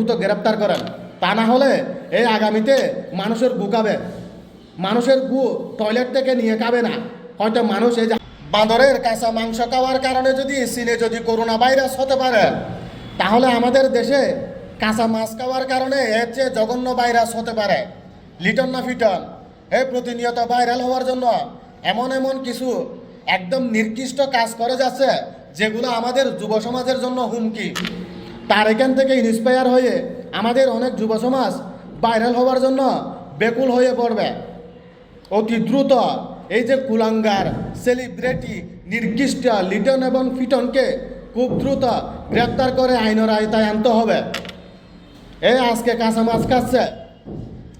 দ্রুত গ্রেপ্তার করেন। তা না হলে এই আগামীতে মানুষের গুকাবে মানুষের গু টয়লেট থেকে নিয়ে খাবে না। হয়তো মানুষ এই বাঁদরের কাঁচা মাংস খাওয়ার কারণে যদি চীনে যদি করোনা ভাইরাস হতে পারে, তাহলে আমাদের দেশে কাঁচা মাছ খাওয়ার কারণে এর চেয়ে জঘন্য ভাইরাস হতে পারে। লিটন না ফিটন এই প্রতিনিয়ত ভাইরাল হওয়ার জন্য এমন এমন কিছু একদম নির্দিষ্ট কাজ করে যাচ্ছে, যেগুলো আমাদের যুব সমাজের জন্য হুমকি। তার এখান থেকে ইন্সপায়ার হয়ে আমাদের অনেক যুব সমাজ ভাইরাল হওয়ার জন্য বেকুল হয়ে পড়বে। অতি দ্রুত এই যে কুলাঙ্গার সেলিব্রিটি নির্দিষ্ট লিটন এবং ফিটনকে খুব দ্রুত গ্রেপ্তার করে আইনের আয়তায় আনতে হবে। এই আজকে কাঁচা মাছ খাচ্ছে।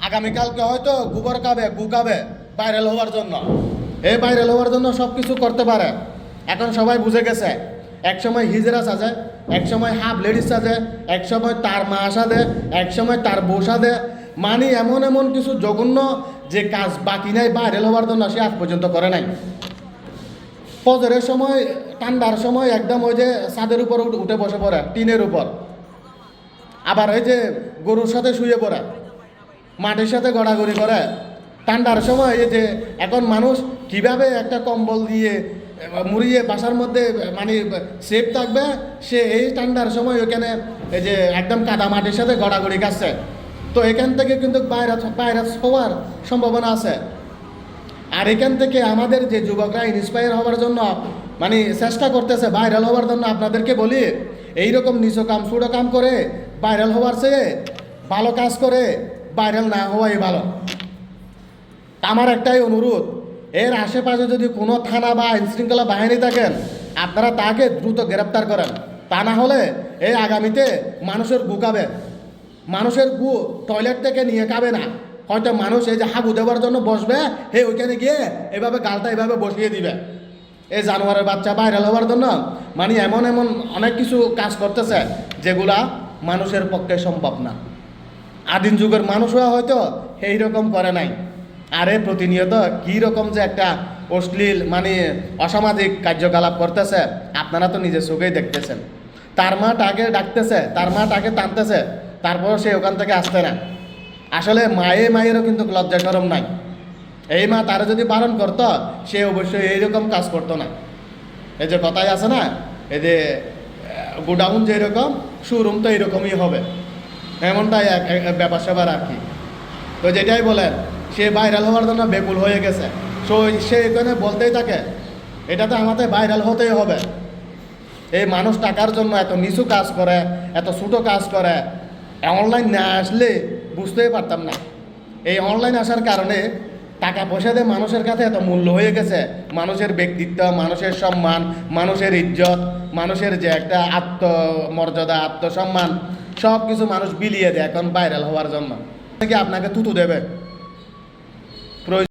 আগামীকালকে হয়তো গোবর খাবে, গু খাবে ভাইরাল হওয়ার জন্য। এই ভাইরাল হওয়ার জন্য সব কিছু করতে পারে। এখন সবাই বুঝে গেছে। এক সময় হিজরা সাজে, এক সময় হাফ লেডিস সাজে, এক সময় তার মা সাজে, এক সময় তার বউ সাজে। মানে এমন এমন কিছু জঘন্য যে কাজ বাকি নাই ভাইরাল হওয়ার জন্য সে আজ পর্যন্ত করে নাই। ফজরের সময়, ঠান্ডার সময় একদম ওই যে ছাদের উপর উঠে- বসে পড়ে, টিনের উপর। আবার ওই যে গরুর সাথে শুয়ে পড়ে, মাটির সাথে গড়াগড়ি করে। ঠান্ডার সময় এই যে এখন মানুষ কীভাবে একটা কম্বল দিয়ে মুড়িয়ে বাসার মধ্যে মানে সেফ থাকবে, সে এই ঠান্ডার সময় ওখানে এই যে একদম কাদা মাটির সাথে গড়াগড়ি খাচ্ছে। তো এখান থেকে কিন্তু ভাইরাস ভাইরাস হওয়ার সম্ভাবনা আছে। আর এখান থেকে আমাদের যে যুবকরা ইন্সপায়ার হওয়ার জন্য মানে চেষ্টা করতেছে ভাইরাল হওয়ার জন্য, আপনাদেরকে বলি, এইরকম নিচু কাম, ছোটো কাম করে ভাইরাল হওয়ার চেয়ে ভালো কাজ করে ভাইরাল না হওয়াই ভালো। আমার একটাই অনুরোধ এর আশেপাশে যদি কোনো থানা বা আইনশৃঙ্খলা বাহিনী থাকেন, আপনারা তাকে দ্রুত গ্রেপ্তার করেন। তা না হলে এই আগামীতে মানুষের গু খাবে মানুষের গু টয়লেট থেকে নিয়ে খাবে না। হয়তো মানুষ এই যে হাগু দেওয়ার জন্য বসবে, হে ওইখানে গিয়ে এভাবে গালটা এভাবে বসিয়ে দিবে। এই জানোয়ারের বাচ্চা ভাইরাল হওয়ার জন্য মানে এমন এমন অনেক কিছু কাজ করতেছে যেগুলা মানুষের পক্ষে সম্ভব না। আদিম যুগের মানুষরা হয়তো এই রকম করে নাই। আরে প্রতিনিয়ত কী রকম যে একটা অশ্লীল মানে অসামাজিক কার্যকলাপ করতেছে, আপনারা তো নিজের চোখেই দেখতেছেন। তার মা তাকে ডাকতেছে, তার মা তাকে টানতেছে তারপর সে ওখান থেকে আসতে না। আসলে মায়ে মায়েরও কিন্তু লজ্জা সরম নাই। এই মা তারা যদি বারণ করতো, সে অবশ্যই এইরকম কাজ করতো না। এই যে কথাই আছে না, এই যে গোডাউন যেরকম, শোরুম তো এরকমই হবে। এমনটাই এক এক ব্যাপার স্যাপার আর কি। তো যেটাই বলেন সে ভাইরাল হওয়ার জন্য বেকুল হয়ে গেছে। সো সে এখানে বলতেই থাকে, এটাতে আমাদের ভাইরাল হতেই হবে। এই মানুষ টাকার জন্য এত নিচু কাজ করে, এত ছোটো কাজ করে। অনলাইন না আসলে বুঝতেই পারতাম না। এই অনলাইন আসার কারণে টাকা পয়সা দিয়ে মানুষের কাছে এত মূল্য হয়ে গেছে। মানুষের ব্যক্তিত্ব, মানুষের সম্মান, মানুষের ইজ্জত, মানুষের যে একটা আত্মমর্যাদা, আত্মসম্মান সব কিছু মানুষ বিলিয়ে দেয় এখন ভাইরাল হওয়ার জন্য। আপনাকে তুতু দেবে? Просьба.